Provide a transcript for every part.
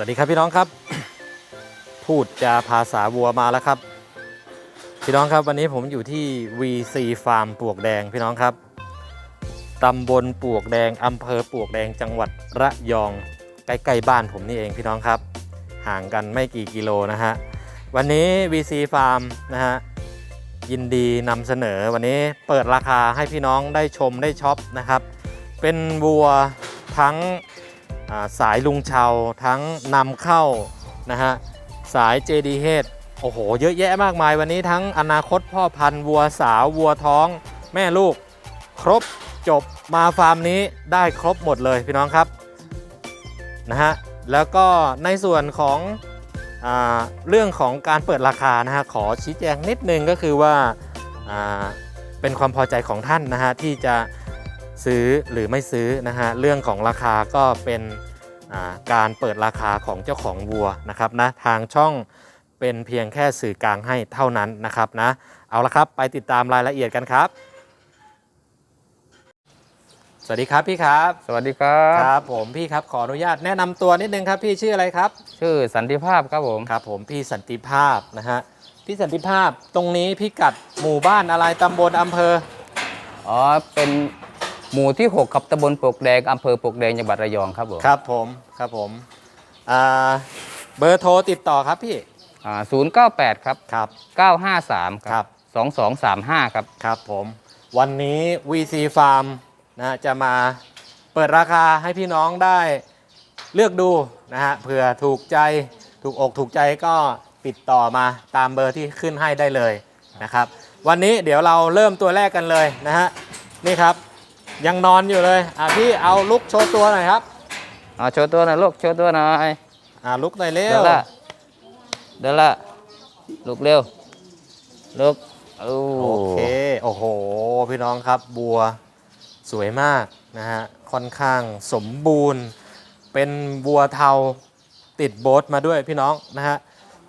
สวัสดีครับพี่น้องครับ พูดจาภาษาวัวมาแล้วครับ พี่น้องครับวันนี้ผมอยู่ที่ VC Farm ปวกแดงพี่น้องครับตำบลปวกแดงอำเภอปวกแดงจังหวัดระยองใกล้ๆบ้านผมนี่เองพี่น้องครับ ห่างกันไม่กี่กิโลนะฮะวันนี้ VC Farm นะฮะยินดีนำเสนอวันนี้เปิดราคาให้พี่น้องได้ชมได้ช็อปนะครับ เป็นวัวทั้ง สายลุงเชาทั้งนำเข้านะฮะสาย JDH โอ้โห เยอะแยะมากมายวันนี้ทั้งอนาคตพ่อพันธุ์วัวสาววัวท้อง แม่ลูก ครบจบมาฟาร์มนี้ได้ครบหมดเลยพี่น้องครับนะฮะแล้วก็ในส่วนของอเรื่องของการเปิดราคานะฮะขอชี้แจงนิดนึงก็คือว่าาเป็นความพอใจของท่านนะฮะที่จะซื้อหรือไม่ซื้อนะฮะเรื่องของราคาก็เป็น การเปิดราคาของเจ้าของวัวนะครับนะทางช่องเป็นเพียงแค่สื่อกลางให้เท่านั้นนะครับนะเอาละครับไปติดตามรายละเอียดกันครับ สวัสดีครับพี่ครับ สวัสดีครับครับ ผมพี่ครับขออนุญาตแนะนำตัวนิดนึงครับพี่ชื่ออะไรครับ ชื่อสันติภาพครับผมครับ ผมพี่สันติภาพนะฮะพี่สันติภาพตรงนี้พี่กัดหมู่บ้านอะไรตำบลอำเภออ๋อเป็น หมู่ที่6กับตำบลปลวกแดงอำเภอปลวกแดงจังหวัดระยองครับผมครับผมครับผมอ่าเบอร์โทรติดต่อครับพี่อ่าศูนย์เก้าแปดครับ ครับเก้าห้าสามคครัรับบสองสองสามห้าครับ ครับผม วันนี้ VC Farm นะฮะจะมาเปิดราคาให้พี่น้องได้เลือกดูนะฮะเผื่อถูกใจถูกอกถูกใจก็ติดต่อมาตามเบอร์ที่ขึ้นให้ได้เลยนะครับ วันนี้เดี๋ยวเราเริ่มตัวแรกกันเลยนะฮะนี่ครับ ยังนอนอยู่เลยอะพี่เอาลุกโชว์ตัวหน่อยครับอ๋อโชว์ตัวหน่อยลูกโชว์ตัวหน่อยอ่าลุกหน่อยเร็เดินวละเดินละลูกเร็วลูกโอ้โอเคโอ้โห พี่น้องครับบัวสวยมากนะฮะค่อนข้างสมบูรณ์ เป็นบัวเทาติดโบทมาด้วยพี่น้องนะฮะ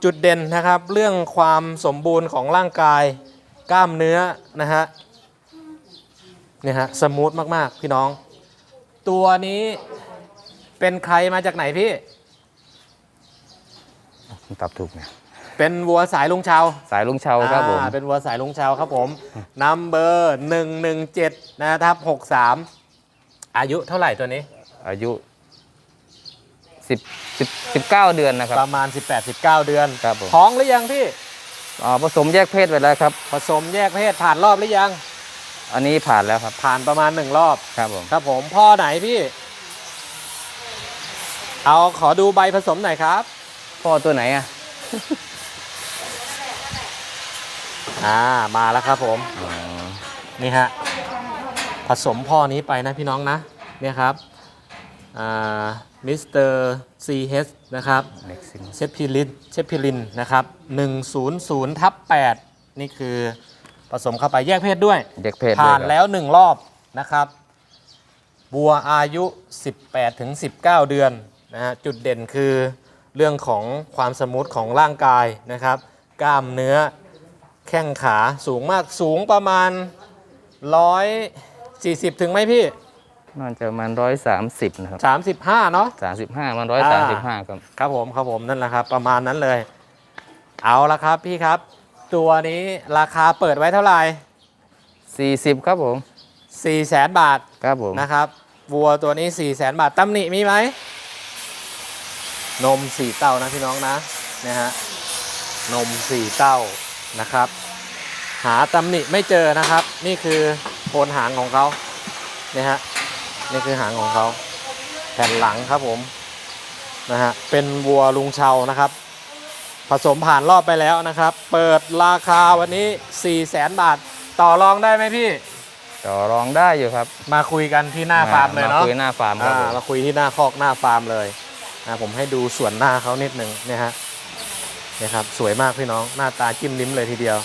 จุดเด่นนะครับเรื่องความสมบูรณ์ของร่างกายกล้ามเนื้อนะฮะ เนี่ยฮะสมูทมากๆ พี่น้อง ตัวนี้เป็นใครมาจากไหนพี่ตอบถูกเนี่ยเป็นวัวสายลุงเชาสายลุงเชาครับผม อ่าเป็นวัวสายลุงเชาครับผมนัมเบอร์หนึ่งหนึ่งเจ็ดนะครับหกสามอายุเท่าไหร่ตัวนี้ อายุสิบสิบสิบเก้าเดือนนะครับ ประมาณ 18-19 เดือน ครับผม ท้องหรือยังพี่อ๋อผสมแยกเพศไปแล้วครับ ผสมแยกเพศผ่านรอบหรือยัง อันนี้ผ่านแล้วครับ ผ่านประมาณหนึ่งรอบ ครับผมครับผมพ่อไหนพี่ เอาขอดูใบผสมหน่อยครับ พ่อตัวไหนอะ อ่ามาแล้วครับผมอ๋อนี่ฮะ ผสมพ่อนี้ไปนะพี่น้องนะ เนี่ยครับ อ่า มิสเตอร์ซีเฮสนะครับเล็กซิงเชฟพิลิน เชฟพิลินนะครับ 100ทับ8นี่คือ ผสมเข้าไปแยกเพศด้วยเด็กเพศผ่านด้วยครับแล้ว1รอบนะครับ บัวอายุ 18ถึง19 เดือนนะฮะจุดเด่นคือเรื่องของความสมูทของร่างกายนะครับ กล้ามเนื้อแข้งขาสูงมากสูงประมาณ 140 ถึงไหมพี่น่าจะประมาณร้อยสามสิบนะครับ35เนาะสามสิบห้ามันร้อยสามสิบห้าครับ ครับผม ครับผมนั่นแหละครับ ประมาณนั้นเลย เอาละครับพี่ครับ ตัวนี้ราคาเปิดไว้เท่าไหร่สี่สิบครับผม4 0 0แสนบาทครับผมนะครับวัวตัวนี้ 4 0 0แสนบาทตำหนิมีไหม นม4เต้านะพี่น้องนะนะฮะนม4เต้านะครับ หาตำหนิไม่เจอนะครับ นี่คือโคนหางของเขาเนี่ยฮะนี่คือหางของเขาแผ่นหลังครับผมนะฮะเป็นวัวลุงเชานะครับ ผสมผ่านรอบไปแล้วนะครับ เปิดราคาวันนี้ 4 0 0แสนบาท ต่อรองได้ไหมพี่ ต่อรองได้อยู่ครับมาคุยกันที่หน้าฟาร์มเลยเนาะคุยหน้าฟาร์มครับอ่าผมมาคุยที่หน้าคอกหน้าฟาร์มเลยนะผมให้ดูส่วนหน้าเขานิดหนึ่งเนี่ยฮะเนี่ยครับสวยมากพี่น้องหน้าตาจิ้มลิ้มเลยทีเดียว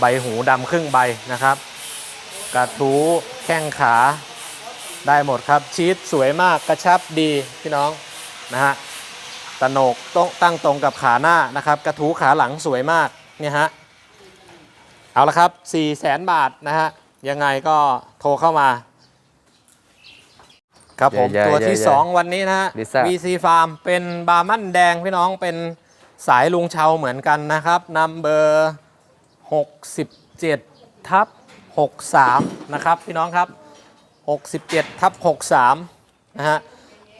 ใบหูดำครึ่งใบนะครับ กระทู้แข้งขาได้หมดครับชีสสวยมากกระชับดีพี่น้องนะฮะ ตะโหนกต้องตั้งตรงกับขาหน้านะครับ กระทู้ขาหลังสวยมากเนี่ยฮะเอาละครับ4 0 0แสนบาทนะฮะยังไงก็โทรเข้ามา ครับผมใหญ่ๆตัวที่ใหญ่ๆ2 วันนี้นะฮะ ลิซ่า VC Farm เป็นบาร์มันแดงพี่น้องเป็นสายลุงเชาเหมือนกันนะครับนัมเบอร์ 67ทับ63 นะครับพี่น้องครับ 67ทับ63 นะฮะ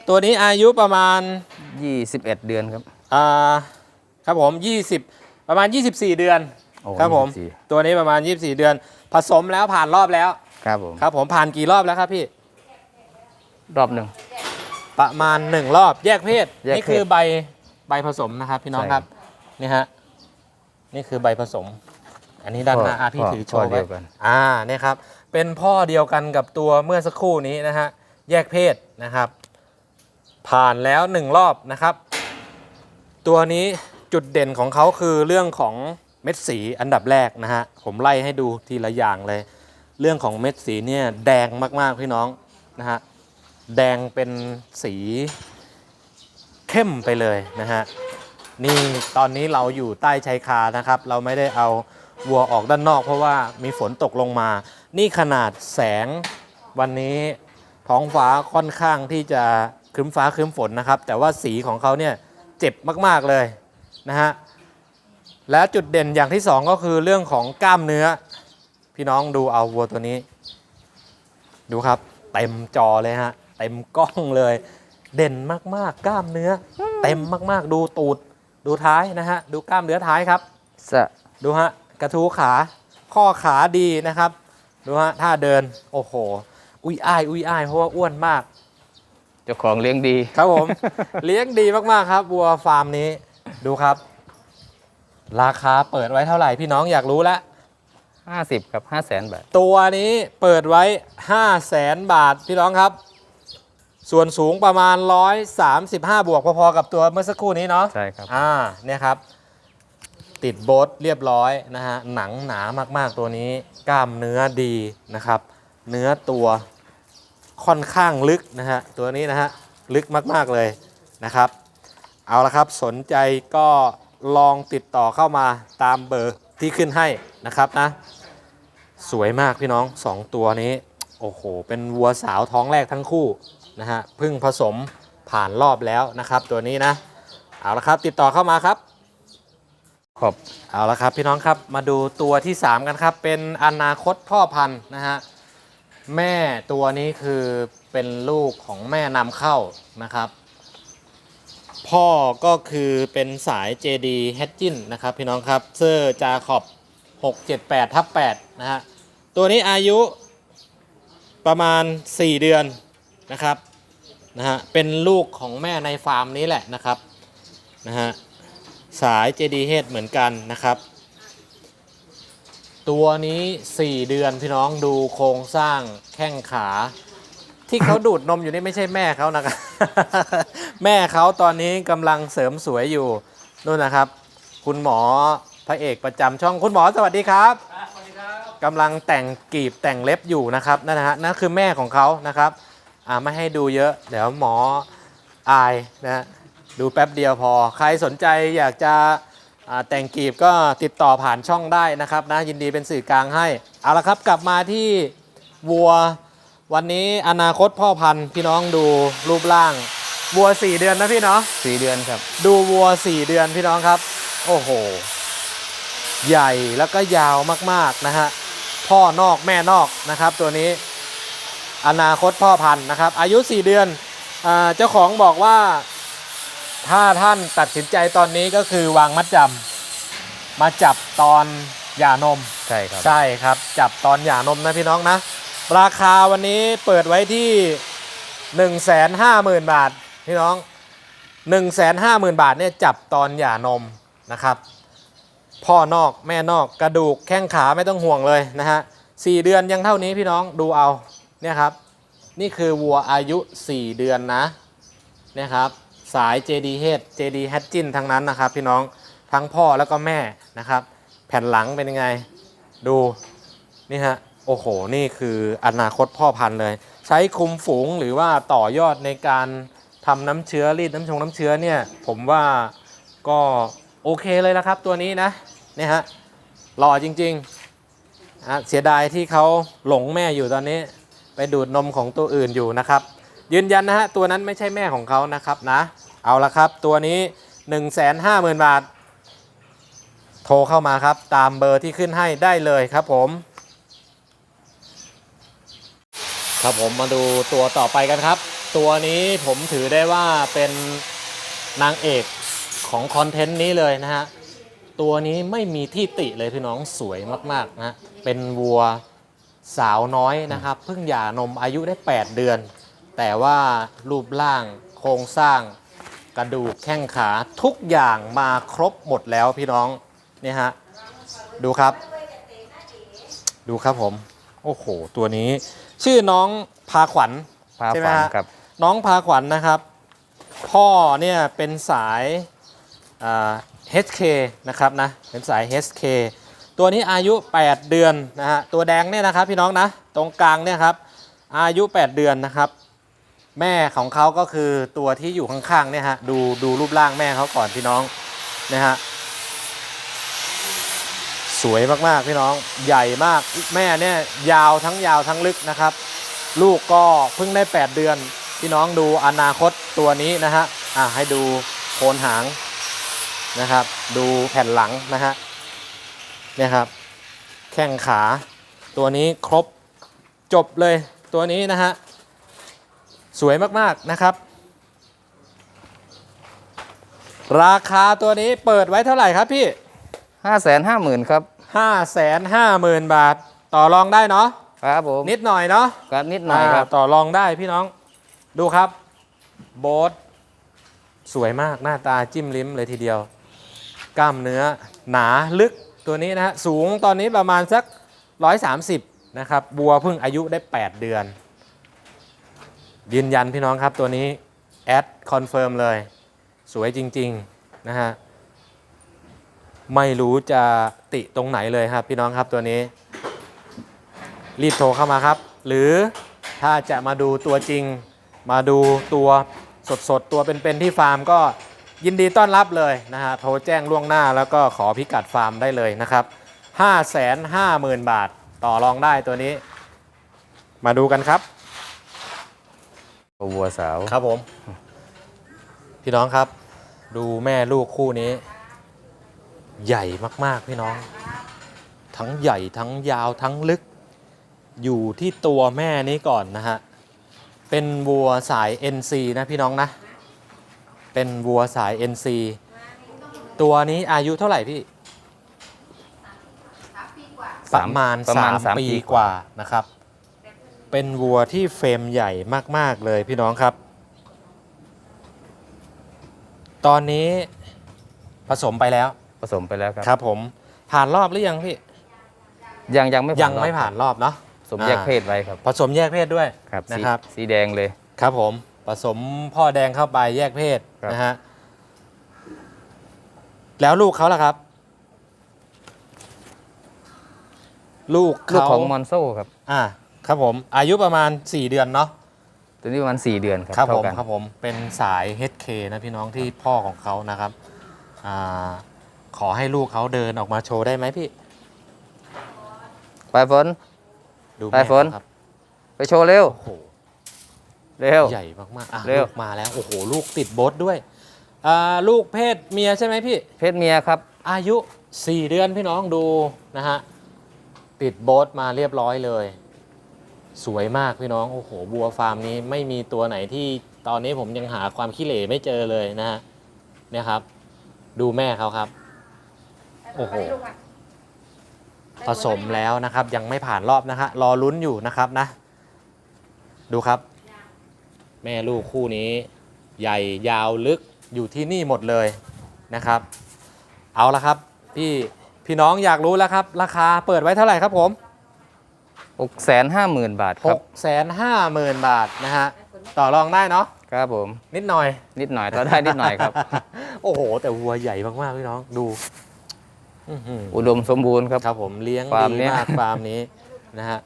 ตัวนี้อายุประมาณ 21 เดือนครับ อ่าครับผม 20 ประมาณ 24 เดือน โอ้ครับผม 24 ตัวนี้ประมาณ 24 เดือน ผสมแล้วผ่านรอบแล้ว ครับผม ครับผมผ่านกี่รอบแล้วครับพี่ รอบหนึ่ง ประมาณ 1 รอบแยกเพศ แยกเพศนี่คือใบใบผสมนะครับพี่น้องใช่ครับนี่ฮะ นี่คือใบผสม อันนี้ด้านหน้าพ่ออะพี่พ่อถือโชพ่อว์เดีไว้ยวกัน อ่าเนี่ยครับ เป็นพ่อเดียวกันกับตัวเมื่อสักครู่นี้นะฮะ แยกเพศนะครับ ผ่านแล้วหนึ่งรอบนะครับ ตัวนี้จุดเด่นของเขาคือเรื่องของเม็ดสีอันดับแรกนะฮะผมไล่ให้ดูทีละอย่างเลย เรื่องของเม็ดสีเนี่ยแดงมากๆพี่น้องนะฮะแดงเป็นสีเข้มไปเลยนะฮะนี่ตอนนี้เราอยู่ใต้ชายคานะครับ เราไม่ได้เอาวัวออกด้านนอก เพราะว่ามีฝนตกลงมา นี่ขนาดแสงวันนี้ท้องฟ้าค่อนข้างที่จะ ครึ้มฟ้าครึ้มฝนนะครับ แต่ว่าสีของเขาเนี่ยเจ็บมากๆเลยนะฮะและจุดเด่นอย่างที่สองก็คือเรื่องของกล้ามเนื้อ พี่น้องดูเอาวัวตัวนี้ ดูครับเต็มจอเลยฮะเต็มกล้องเลย เด่นมากๆ กล้ามเนื้อ เต็มมากๆ ดูตูดดูท้ายนะฮะดูกล้ามเนื้อท้ายครับสะดูฮะกระทู้ขาข้อขาดีนะครับ ดูฮะท่าเดินโอ้โห อุ้ยอ้ายอุ้ยอ้ายเพราะว่าอ้วนมาก เจ้าของเลี้ยงดี ครับผม เลี้ยงดีมากๆครับวัวฟาร์มนี้ดูครับ ราคาเปิดไว้เท่าไหร่พี่น้องอยากรู้แล้ว50ครับ5 0 0 0 0 0บาท ตัวนี้เปิดไว้ 5 0 0แสนบาทพี่น้องครับ ส่วนสูงประมาณ 135 บวกพอๆกับตัวเมื่อสักครู่นี้เนาะใช่ครับ อ่าเนี่ยครับ ติดโบทเรียบร้อยนะฮะหนังหนามากๆตัวนี้ กล้ามเนื้อดีนะครับ เนื้อตัว ค่อนข้างลึกนะฮะตัวนี้นะฮะลึกมากๆเลยนะครับ เอาละครับสนใจก็ลองติดต่อเข้ามาตามเบอร์ที่ขึ้นให้นะครับนะสวยมากพี่น้อง 2 ตัวนี้ โอ้โห เป็นวัวสาวท้องแรกทั้งคู่นะฮะเพึ่งผสมผ่านรอบแล้วนะครับ ตัวนี้นะ เอาละครับติดต่อเข้ามาครับขอบเอาละครับพี่น้องครับมาดูตัวที่ 3 กันครับ เป็นอนาคตพ่อพันธุ์นะฮะ แม่ตัวนี้คือเป็นลูกของแม่นำเข้านะครับ พ่อก็คือเป็นสาย JD h a t c h i n นะครับพี่น้องครับเซอร์จาขอบ678ทับ8นะฮะตัวนี้อายุประมาณ 4 เดือนนะครับนะฮะเป็นลูกของแม่ในฟาร์มนี้แหละนะครับนะฮะสาย JD h เหมือนกันนะครับ ตัวนี้ 4 เดือนพี่น้องดูโครงสร้างแข้งขา ที่เขาดูดนมอยู่นี่ไม่ใช่แม่เขานะครับ แม่เขาตอนนี้กำลังเสริมสวยอยู่นู่นนะครับ คุณหมอพระเอกประจำช่องคุณหมอสวัสดีครับกำลังแต่งกีบแต่งเล็บอยู่นะครับนั่นนะฮะนั่นคือแม่ของเขานะครับอ่าไม่ให้ดูเยอะ เดี๋ยวหมออายนะฮะดูแป๊บเดียวพอ ใครสนใจอยากจะอ่า แต่งกีบก็ติดต่อผ่านช่องได้นะครับนะยินดีเป็นสื่อกลางให้ เอาละครับกลับมาที่วัววันนี้อนาคตพ่อพันธุ์พี่น้องดูรูปร่าง วัว 4 เดือนนะพี่เนาะ4เดือนครับ ดูวัว 4 เดือนพี่น้องครับ โอ้โห ใหญ่แล้วก็ยาวมากๆนะฮะพ่อนอกแม่นอกนะครับ ตัวนี้อนาคตพ่อพันธุ์นะครับ อายุ 4 เดือนอาเจ้าของบอกว่า ถ้าท่านตัดสินใจตอนนี้ก็คือวางมัดจำมาจับตอนหย่านม ใช่ครับ ใช่ครับ จับตอนหย่านมนะพี่น้องนะ ราคาวันนี้เปิดไว้ที่ 1 5 0 0 0 0 บาท พี่น้อง 1 5 0 0 0 0 บาทเนี่ยจับตอนหย่านมนะครับ พ่อนอกแม่นอกกระดูกแข้งขาไม่ต้องห่วงเลยนะฮะสเดือนยังเท่านี้พี่น้องดูเอาเนี่ยครับ นี่คือวัวอายุ 4 เดือนนะเนี่ยครับ สาย JD h JD h a t c h i n ทั้งนั้นนะครับ พี่น้องทั้งพ่อแล้วก็แม่นะครับ แผ่นหลังเป็นยังไงดูนี่ฮะโอ้โห นี่คืออนาคตพ่อพันธุ์เลย ใช้คุมฝูงหรือว่าต่อยอดในการทำน้ำเชื้อรีดน้ำชงน้ำเชื้อเนี่ย ผมว่าก็โอเคเลยละครับ ตัวนี้นะเนี่ยฮะหล่อจริงๆเสียดายที่เขาหลงแม่อยู่ตอนนี้ ไปดูดนมของตัวอื่นอยู่นะครับ ยืนยันนะฮะตัวนั้นไม่ใช่แม่ของเขานะครับนะ เอาละครับ ตัวนี้ 1 5 0 0 0 0 บาท โทรเข้ามาครับ ตามเบอร์ที่ขึ้นให้ได้เลยครับผม ครับผมมาดูตัวต่อไปกันครับ ตัวนี้ผมถือได้ว่าเป็นนางเอกของคอนเทนต์นี้เลยนะฮะ ตัวนี้ไม่มีที่ติเลยพี่น้องสวยมากๆนะฮะเป็นวัวสาวน้อยนะครับ เพิ่งหย่านมอายุได้ 8 เดือน แต่ว่ารูปร่างโครงสร้าง กระดูกแข้งขาทุกอย่างมาครบหมดแล้วพี่น้องเนี่ยฮะดูครับ ดูครับผม โอ้โห ตัวนี้ ชื่อน้องพาขวัญพาใช่ไหมฝันฮะครับ น้องพาขวัญนะครับ พ่อเนี่ยเป็นสายอ่า HK นะครับนะเป็นสาย HK ตัวนี้อายุ 8 เดือนนะฮะตัวแดงเนี่ยนะครับพี่น้องนะ ตรงกลางเนี่ยครับอายุ 8 เดือนนะครับ แม่ของเขาก็คือตัวที่อยู่ข้างๆเนี่ยฮะดูดูรูปร่างแม่เขาก่อนพี่น้องนะฮะสวยมากๆพี่น้องใหญ่มากแม่เนี่ยยาวทั้งยาวทั้งลึกนะครับ ลูกก็เพิ่งได้ 8 เดือน พี่น้องดูอนาคตตัวนี้นะฮะอะให้ดูโคนหางนะครับ ดูแผ่นหลังนะฮะเนี่ยครับ แข้งขาตัวนี้ครบจบเลยตัวนี้นะฮะ สวยมากๆนะครับ ราคาตัวนี้เปิดไว้เท่าไหร่ครับพี่5 5 0 0 0 0ครับ550,000บาท ต่อรองได้เนาะครับผมนิดหน่อยเนาะครับนิดหน่อยครับาต่อรองได้พี่น้องดูครับ โบ๊ทสวยมากหน้าตาจิ้มลิ้มเลยทีเดียว กล้ามเนื้อหนาลึกตัวนี้นะฮะสูงตอนนี้ประมาณสัก 130 นะครับ บัวเพิ่งอายุได้ 8 เดือน ยืนยันพี่น้องครับตัวนี้แอดคอนเฟิร์มเลย สวยจริง ๆ นะฮะ ไม่รู้จะติตรงไหนเลยครับ พี่น้องครับตัวนี้ รีบโทรเข้ามาครับ หรือถ้าจะมาดูตัวจริง มาดูตัวสดๆ ตัวเป็นๆที่ฟาร์มก็ยินดีต้อนรับเลยนะฮะ โทรแจ้งล่วงหน้าแล้วก็ขอพิกัดฟาร์มได้เลยนะครับ550,000 บาทต่อรองได้ตัวนี้ มาดูกันครับ วัวสาวครับผม พี่น้องครับ ดูแม่ลูกคู่นี้ ใหญ่มากๆพี่น้อง ทั้งใหญ่ทั้งยาวทั้งลึก อยู่ที่ตัวแม่นี้ก่อนนะฮะ เป็นวัวสาย NC นะพี่น้องนะ เป็นวัวสาย NC ตัวนี้อายุเท่าไหร่พี่ประมาณประมาณ3 3ปีกว่านะครับ เป็นวัวที่เฟรมใหญ่มาก ๆ เลยพี่น้องครับ ตอนนี้ผสมไปแล้วผสมไปแล้วครับครับ ผมผ่านรอบหรือยังพี่ ยังยังไม่ยังไม่ผ่านรอบเนาะ ผสมแยกเพศไว้ครับผสมแยกเพศด้วย ครับนะสีครับ สีแดงเลย ครับผมผสมพ่อแดงเข้าไปแยกเพศครับ นะฮะแล้วลูกเขาล่ะครับ ลูกลูกเขาของมอนโซ่ครับ อ่า ครับผม อายุประมาณ 4 เดือนเนาะตัวนี้ประมาณ 4 เดือนครับครับผเท่ามกันครับผมเป็นสาย HK นะพี่น้องที่พ่อของเขานะครับอาขอให้ลูกเขาเดินออกมาโชว์ได้ไหมพี่ไปฝน ดูไปแม่ฝนเขาครับไปโชว์เร็ว โอ้โห เร็ว ใหญ่มากๆอะเร็ว ลูกมาแล้ว โอ้โห ลูกติดโบทด้วยอ่าลูกเพศเมียใช่ไหมพี่ เพศเมียครับ อายุ 4 เดือนพี่น้องดูนะฮะ ติดโบทมาเรียบร้อยเลย สวยมากพี่น้องโอ้โหบัวฟาร์มนี้ไม่มีตัวไหนที่ตอนนี้ผมยังหาความขี้เหร่ไม่เจอเลยนะฮะเนี่ยครับ ดูแม่เขาครับ โอ้โหผสมแล้วนะครับ ยังไม่ผ่านรอบนะฮะรอลุ้นอยู่นะครับนะ ดูครับ แม่ลูกคู่นี้ ใหญ่ยาวลึกอยู่ที่นี่หมดเลยนะครับ เอาละครับ พี่พี่น้องอยากรู้แล้วครับ ราคาเปิดไว้เท่าไหร่ครับผม 6 5 0 0 0 0 บาทครับ6 5 0 0 0 0บาทนะฮะต่อรองได้เนาะครับผม นิดหน่อย นิดหน่อยต่อได้นิดหน่อยครับ โอ้โห แต่วัวใหญ่มากๆพี่น้องดูอื้อหืออุดมสมบูรณ์ครับ ครับผมเลี้ยงฟาร์มดีเนี้ย มากฟาร์มนี้นะฮะ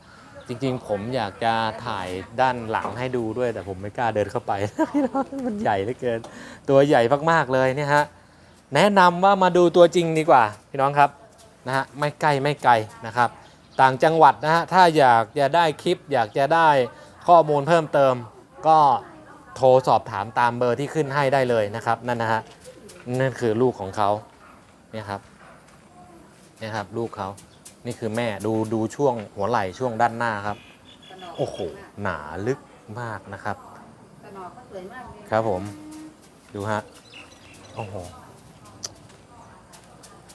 จริงๆ ผมอยากจะถ่ายด้านหลังให้ดูด้วย แต่ผมไม่กล้าเดินเข้าไป พี่น้องมันใหญ่เหลือเกิน ตัวใหญ่มากๆเลยเนี่ยฮะแนะนำว่ามาดูตัวจริงดีกว่า พี่น้องครับนะฮะไม่ใกล้ไม่ไกลนะครับ ต่างจังหวัดนะฮะถ้าอยากจะได้คลิป อยากจะได้ข้อมูลเพิ่มเติม ก็โทรสอบถามตามเบอร์ที่ขึ้นให้ได้เลยนะครับนั่นนะฮะนั่นคือลูกของเขาเนี่ยครับเนี่ยครับลูกเขานี่คือแม่ดูดูช่วงหัวไหล่ช่วงด้านหน้าครับ โอ้โหหนาลึกมากนะครับกระนอกก็สวยมากครับผมดูฮะโอ้โห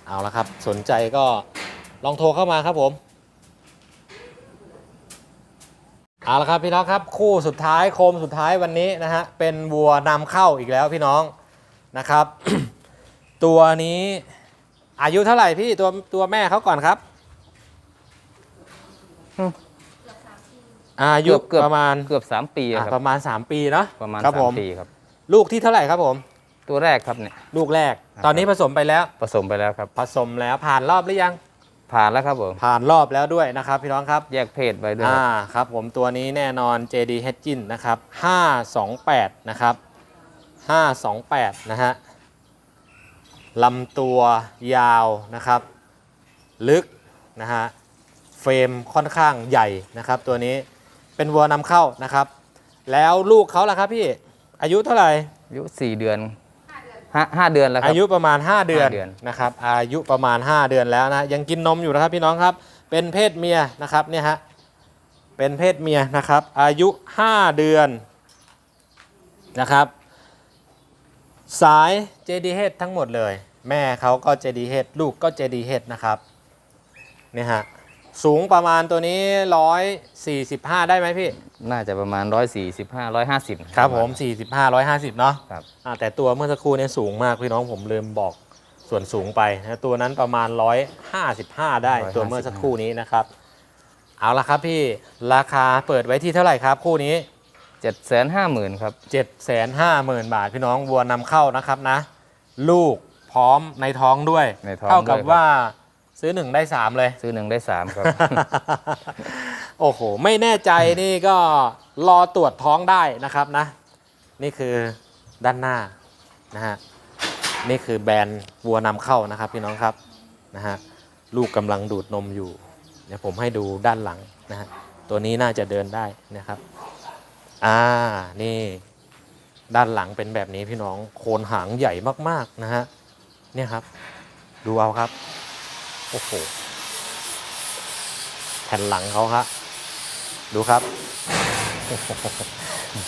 เอาละครับ สนใจก็ลองโทรเข้ามาครับผม เอาละครับพี่น้องครับคู่สุดท้ายโคมสุดท้ายวันนี้นะฮะเป็นวัวนำเข้าอีกแล้วพี่น้องนะครับ ตัวนี้อายุเท่าไหร่พี่ตัวตัวแม่เขาก่อนครับอืมอายุเกือบประมาณเกือบ3ปีอะคปรับระมาณ3ปีเนาะประมาณครับผม3ปีครับ ลูกที่เท่าไหร่ครับผม ตัวแรกครับเนี่ยลูกแรกครับตอนนี้ผสมไปแล้วผสมไปแล้วครับ ผสมแล้วผ่านรอบหรือยัง ผ่านแล้วครับผมผ่านรอบแล้วด้วยนะครับพี่น้องครับแยกเพศไปด้วยอ่าครับครับผมตัวนี้แน่นอน JD h e d g i n นะครับ 528 นะครับ 528 นะฮะลำตัวยาวนะครับ ลึกนะฮะเฟรมค่อนข้างใหญ่นะครับ ตัวนี้เป็นวัวนำเข้านะครับ แล้วลูกเขาล่ะครับพี่อายุเท่าไหร่อายุ 4 เดือน ห้าห้าเดือนแล้วครับ อายุประมาณ 5 เดือนห้าเดือน นะครับอายุประมาณ 5 เดือนแล้วนะยังกินนมอยู่นะครับพี่น้องครับเป็นเพศเมียนะครับเนี่ยฮะเป็นเพศเมียนะครับ อายุ 5 เดือนนะครับ สาย JDH ทั้งหมดเลย แม่เขาก็ JDH ลูกก็ JDH นะครับเนี่ยฮะ สูงประมาณตัวนี้ 145 ได้ไหมพี่ น่าจะประมาณ 145 150 ครับผม 45 150 เนาะครับอ่าแต่ตัวเมื่อสักครู่เนี่ยสูงมากพี่น้องผมลืมบอกส่วนสูงไปนะตัวนั้นประมาณ 155 ได้155ตัวเมื่อสักครู่นี้นะครับ เอาละครับพี่ราคาเปิดไว้ที่เท่าไหร่ครับคู่นี้ 750,000ครับ750,000 บาทพี่น้องวัวนำเข้านะครับนะ ลูกพร้อมในท้องด้วยในท้องเท่ากับด้วยครับว่า ซื้อหนึ่งได้สามเลย ซื้อหนึ่งได้3ครับ โอ้โห ไม่แน่ใจนี่ก็รอตรวจท้องได้นะครับนะ นี่คือด้านหน้านะฮะ นี่คือแบรนด์วัวนำเข้านะครับพี่น้องครับนะฮะ ลูกกำลังดูดนมอยู่ เดี๋ยวผมให้ดูด้านหลังนะฮะ ตัวนี้น่าจะเดินได้นะครับ อ่า นี่ด้านหลังเป็นแบบนี้พี่น้อง โคนหางใหญ่มากๆนะฮะ เนี่ยครับ ดูเอาครับ โอ้โหแผ่นหลังเขาครับดูครับ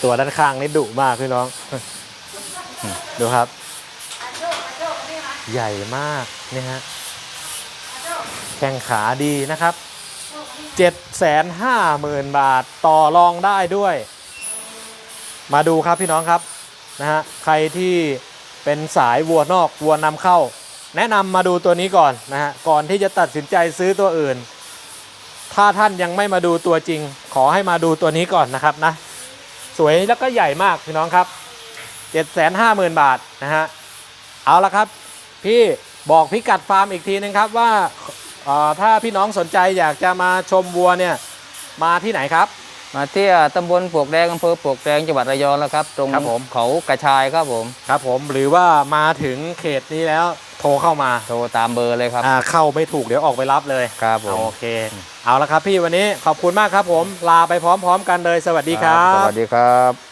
ตัวด้านข้างนี่ดุมากพี่น้อง ดูครับ ใหญ่มากนี่ฮะแข้งขาดีนะครับ750,000บาทต่อรองได้ด้วย มาดูครับพี่น้องครับนะฮะใครที่เป็นสายวัวนอกวัวนำเข้า แนะนำมาดูตัวนี้ก่อนนะฮะก่อนที่จะตัดสินใจซื้อตัวอื่น ถ้าท่านยังไม่มาดูตัวจริง ขอให้มาดูตัวนี้ก่อนนะครับนะ สวยแล้วก็ใหญ่มากพี่น้องครับ750,000 บาทนะฮะเอาละครับพี่บอกพิกัดฟาร์มอีกทีนึงครับว่าเออถ้าพี่น้องสนใจอยากจะมาชมวัวเนี่ยมาที่ไหนครับ มาที่ตำบลปลวกแดงอำเภอปลวกแดงจังหวัดระยองแล้วครับ ตรงครับผม เขากระชายครับผม ครับผมหรือว่ามาถึงเขตนี้แล้วโทรเข้ามาโทรตามเบอร์เลยครับ อ่าเข้าไม่ถูกเดี๋ยวออกไปรับเลย ครับผม โอเค เอาละครับพี่วันนี้ขอบคุณมากครับผม ลาไปพร้อมๆกันเลย สวัสดีครัสบวัสดีครับ